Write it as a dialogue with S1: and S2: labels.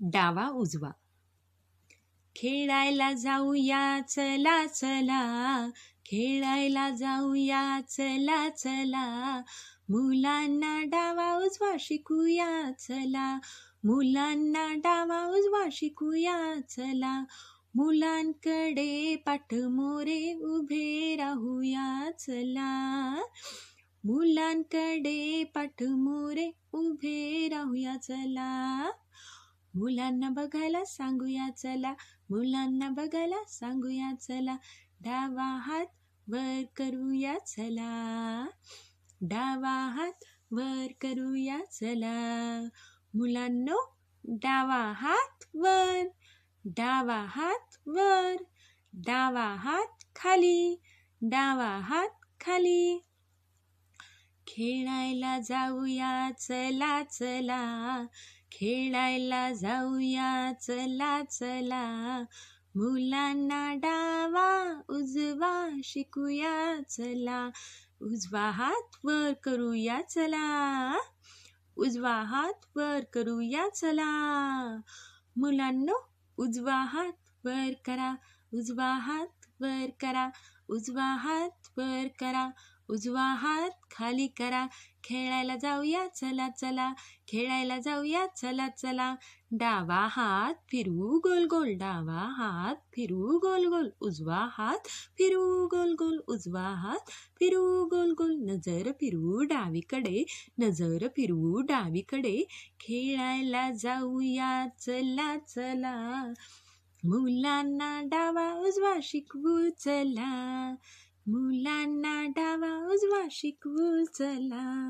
S1: डावा उजवा. खेळायला जाऊया चला चला. खेळायला जाऊया चला चला. मुलांना डावा उजवा शिकूया चला. मुलांना डावा उजवा शिकूया चला. मुलांकडे पाठ मोरे उभे राहूया चला. मुलांकडे पाठ मोरे उभे राहूया चला. मुलांना बघायला सांगूया चला मुलांना बघायला सांगूया चला. डावा हात वर करूया चला. डावा हात वर करूया चला. मुलांनो डावा हात वर डावा हात वर डावा हात खाली डावा हात खाली. खेळायला जाऊया चला चला. खेळायला जाऊया चला चला. मुलांना डावा उजवा शिकूया चला. उजवा हात वर करूया चला. उजवा हात वर करूया चला. मुलांनो उजवा हात वर करा उजवा हात वर करा उजवा हात वर करा. उजवा हात खाली करा. खेळायला जाऊया चला चला. खेळायला जाऊया चला चला. डावा हात फिरू गोल गोल. डावा हात फिरू गोल गोल. उजवा हात फिरू गोल गोल. उजवा हात फिरू गोल गोल. नजर फिरू डावीकडे नजर फिरू डावीकडे. खेळायला जाऊया चला चला. मुलांना डावा उजवा. शिकवू चला. मुलांना डावा उजवा शिकवू चला